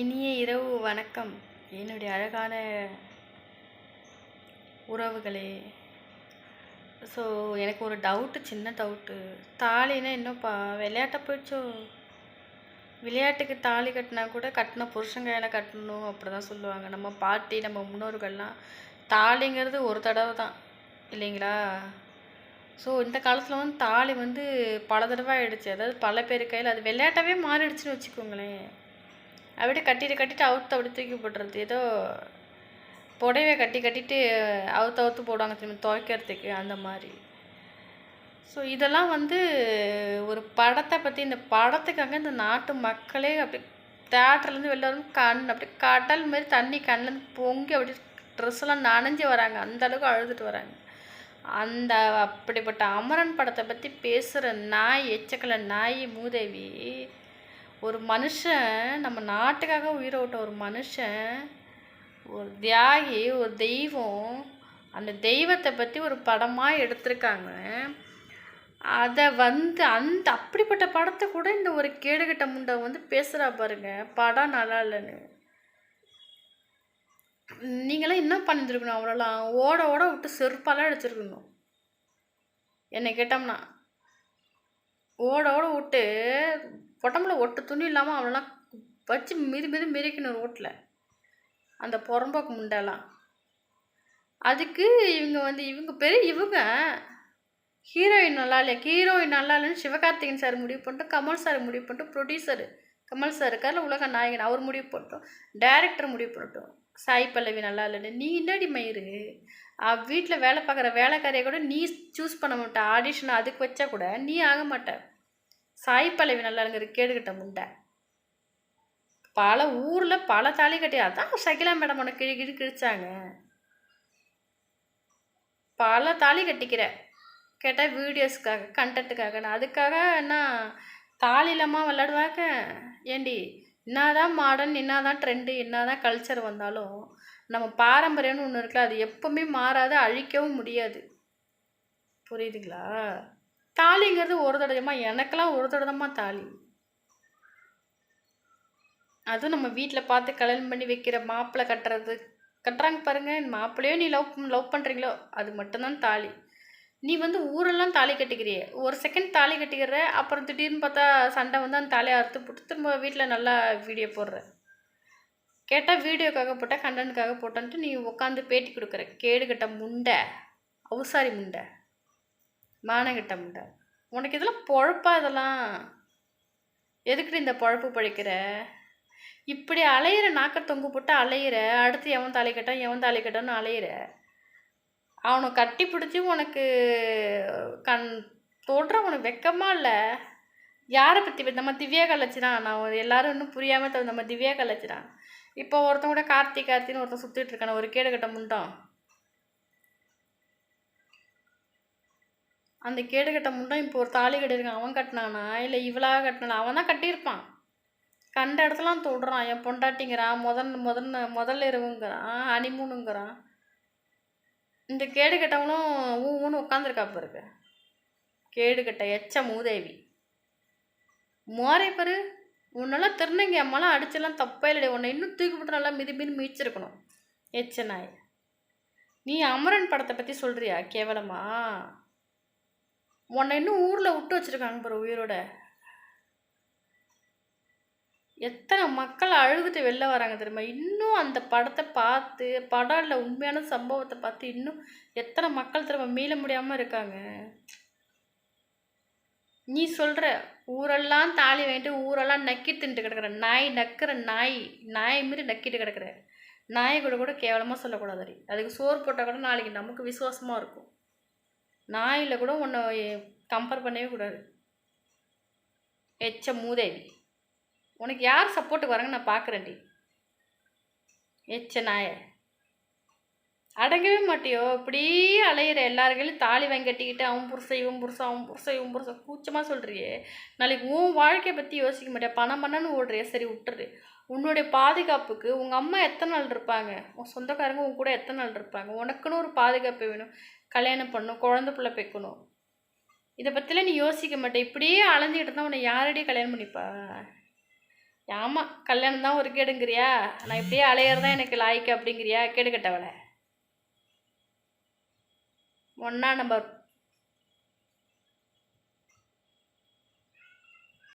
இனிய இரவு வணக்கம். என்னுடைய அழகான உறவுகளே. ஸோ எனக்கு ஒரு டவுட்டு சின்ன டவுட்டு தாலினா என்னப்பா? விளையாட்ட போயிடுச்சோ? விளையாட்டுக்கு தாலி கட்டினா கூட கட்டின புருஷன் கையில் கட்டணும்? அப்படி தான் சொல்லுவாங்க. நம்ம பாட்டி நம்ம முன்னோர்கள்லாம் தாலிங்கிறது ஒரு தடவை தான். இல்லைங்களா? ஸோ இந்த காலத்தில் வந்து தாலி வந்து பல தடவை ஆகிடுச்சு அதாவது பல பேர் கையில் அது விளையாட்டாவே மாறிடுச்சுன்னு வச்சுக்கோங்களேன். அப்படியே கட்டிட்டு கட்டிட்டு அவுத்து அப்படி தூக்கி போட்டுறது. ஏதோ புடவைய கட்டி கட்டிட்டு அவுத்து அவுத்து போடுவாங்க திரும்ப துவைக்கிறதுக்கு அந்த மாதிரி. ஸோ இதெல்லாம் வந்து ஒரு படத்தை பற்றி இந்த படத்துக்காக இந்த நாட்டு மக்களே அப்படி தேட்டர்லேருந்து வெளில வரும் கண் அப்படி கடல் மாதிரி தண்ணி கண்ணிலேருந்து பொங்கி அப்படி ட்ரெஸ்லாம் நனைஞ்சு வராங்க. அந்த அளவுக்கு அழுதுட்டு வராங்க. அந்த அப்படிப்பட்ட அமரன் படத்தை பற்றி பேசுகிற நாய் எச்சக்கலை நாய் மூதேவி ஒரு மனுஷன் நம்ம நாட்டுக்காக உயிரை விட்ட ஒரு மனுஷன் ஒரு தியாகி ஒரு தெய்வம் அந்த தெய்வத்தை பற்றி ஒரு படமாக எடுத்திருக்காங்க. அதை வந்து அந்த அப்படிப்பட்ட படத்தை கூட இந்த ஒரு கேடுகட்ட முண்டை வந்து பேசுகிறா பாருங்க. படம் நல்லா இல்லைன்னு. நீங்களாம் என்ன பண்ணியிருந்துருக்கணும்? அவ்வளோலாம் ஓட ஓட விட்டு செருப்பாலாம் அடிச்சிருக்கணும் என்னை கேட்டோம்னா. ஓட ஓட விட்டு உடம்புல ஒட்டு துணி இல்லாமல் அவளெல்லாம் வச்சு மிதி மிதி மிதிக்கணும் ரோட்டில் அந்த புறம்போக்கு முண்டெல்லாம். அதுக்கு இவங்க வந்து இவங்க பெரிய இவங்க. ஹீரோயின் நல்லா இல்லையா? ஹீரோயின் நல்லா இல்லைன்னு சிவகார்த்திகன் சார் முடிவு பண்ணிட்டு கமல் சார் முடிவு பண்ணிட்டு ப்ரொடியூசர் கமல் சார் இருக்கார்ல உலக நாயகன். அவர் முடிவு பண்ணிட்டோம். டேரக்டர் முடிவு பண்ணட்டும். சாய் பல்லவி நல்லா இல்லைன்னு. நீ என்னடி மயிறு? வீட்டில் வேலை பார்க்குற வேலைக்காரியை கூட நீ சூஸ் பண்ண மாட்ட. ஆடிஷன் அதுக்கு வச்சா கூட நீ ஆக மாட்ட. சாய் பல்லவி நல்லா இல்லைங்கிற கேடுகிட்ட முண்டை பல ஊரில் பல தாலி கட்டி அதான் சகிலா மேடம் உனக்கு கிழி கிழி கிழிச்சாங்க. பல தாலி கட்டிக்கிற. கேட்டால் வீடியோஸ்க்காக கண்டென்ட்டுக்காக நான் அதுக்காக என்ன தாலி இல்லாமல் விளாடுவாங்க ஏண்டி? என்னதான் மாடர்ன் என்னதான் ட்ரெண்டு என்னதான் கல்ச்சர் வந்தாலும் நம்ம பாரம்பரியம்னு ஒன்று இருக்குல்ல அது எப்பவுமே மாறாது அழிக்கவும் முடியாது. புரியுதுங்களா? தாலிங்கிறது ஒரு தடவைமா எனக்கெல்லாம் ஒரு தடவைமா தாலி. அதுவும் நம்ம வீட்டில் பார்த்து கல்யாணம் பண்ணி வைக்கிற மாப்பிள்ளை கட்டுறது. கட்டுறாங்க பாருங்கள் மாப்பிள்ளையோ நீ லவ் லவ் பண்ணுறீங்களோ அது மட்டும்தான் தாலி. நீ வந்து ஊரெல்லாம் தாலி கட்டிக்கிறியே? ஒரு செகண்ட் தாலி கட்டிக்கிற அப்புறம் திடீர்னு பார்த்தா சண்டை வந்து அந்த தாலியை அறுத்து போட்டு திரும்ப வீட்டில் நல்லா வீடியோ போடுற. கேட்டால் வீடியோக்காக போட்டால் கண்டனுக்காக போட்டான்ட்டு நீ உட்காந்து பேட்டி கொடுக்குற. கேடுகட்ட முண்டை அவுசாரி முண்டை மானகட்ட முண்டை. உனக்கு இதெல்லாம் பொழப்பா இதெல்லாம்? எதுக்குடி இந்த பொழப்பு பழிக்கிற? இப்படி அலையிற நாக்க தொங்கு போட்டு அலையிற அடுத்து எவன் தாலி கட்டான் எவன் தாலி கட்டான்னு அலையிற. அவனை கட்டி பிடிச்சி உனக்கு கண் தொடுற உனக்கு வெக்கமா இல்லை? யாரை பற்றி நம்ம திவ்யா கலைச்சிடான் நான் எல்லாரும் இன்னும் புரியாமல் தவிர நம்ம திவ்யா கலைச்சிடான் இப்போ ஒருத்தன் கூட கார்த்தி கார்த்தின்னு ஒருத்தன் சுற்றிட்டு இருக்கான ஒரு கேடு கட்ட முண்டம் அந்த கேடு கட்ட முண்டம் இப்போ ஒரு தாலி கட்டியிருக்கான். அவன் கட்டினானா? இல்லை இவளாக கட்டினானா அவன் தான் கட்டியிருப்பான். கண்ட இடத்துலாம் தொடுறான். என் பொண்டாட்டிங்கிறான். முதன் முதன் முதல் இரவுங்கிறான். அனிமூனுங்கிறான் இந்த கேடு கட்டவனும் ஊ ஊன்னு உட்காந்துருக்கா பாருங்க. கேடு கட்ட எச்ச மூதேவி. மோரை பாரு உன்னெல்லாம் திருநங்கை அம்மாலாம் அடிச்செல்லாம் தப்பே இல்லையே உன்னை இன்னும் தூக்கி விட்டு நல்லா மிதி மிதி மீச்சிருக்கணும் எச்ச நாய். நீ அமரன் படத்தை பற்றி சொல்கிறியா கேவலமா? உன்னை இன்னும் ஊரில் விட்டு வச்சுருக்காங்க பாரு உயிரோட. எத்தனை மக்கள் அழுதுட்டு வெளில வராங்க தெரியுமா? இன்னும் அந்த படத்தை பார்த்து படம் இல்லை உண்மையான சம்பவத்தை பார்த்து இன்னும் எத்தனை மக்கள் திரும்ப மீள முடியாமல் இருக்காங்க? நீ சொல்கிற ஊரெல்லாம் தாலி வாங்கிட்டு ஊரெல்லாம் நக்கி தின்ட்டு கிடக்குற. நாய் நக்கிற நாய் நாய் மாரி நக்கிட்டு கிடக்குற. நாயை கூட கூட கேவலமாக சொல்லக்கூடாது அதுக்கு சோறு போட்டால் கூட நாளைக்கு நமக்கு விசுவாசமாக இருக்கும். நாயில் கூட உன்னை கம்பேர் பண்ணவே கூடாது. எச்ச மூதேவி. உனக்கு யார் சப்போர்ட்டுக்கு வராங்க நான் பார்க்குறேன்டி. எச்ச நாய. அடங்கவே மாட்டியோ? இப்படியே அலையிற எல்லாருக்கையும் தாலி வாங்கி கட்டிக்கிட்டு அவன் புருஷன் இவன் புருஷன் அவன் புருஷன் இவன் புருஷன் கூச்சமாக சொல்கிறியே நாளைக்கு உன் வாழ்க்கையை பற்றி யோசிக்க மாட்டியா? பணம் பண்ணன்னு ஓடுறிய? சரி விட்டுரு. உன்னுடைய பாதுகாப்புக்கு உங்கள் அம்மா எத்தனை நாள் இருப்பாங்க? உன் சொந்தக்காரங்க உன் கூட எத்தனை நாள் இருப்பாங்க? உனக்குன்னு ஒரு பாதுகாப்பு வேணும். கல்யாணம் பண்ணணும் குழந்த பிள்ளை பெக்கணும். இதை பற்றிலாம் நீ யோசிக்க மாட்டேன் இப்படியே அலைஞ்சிக்கிட்டு இருந்தால் உன்னை யாரடியே கல்யாணம் பண்ணிப்பா? ஆமாம் கல்யாணம் தான் ஒரு கேடுங்கிறியா? நான் இப்படியே அலையிறதான் எனக்கு லாய்க்கு அப்படிங்கிறியா? கேடு கட்டவளை. ஒன்றா நம்பர்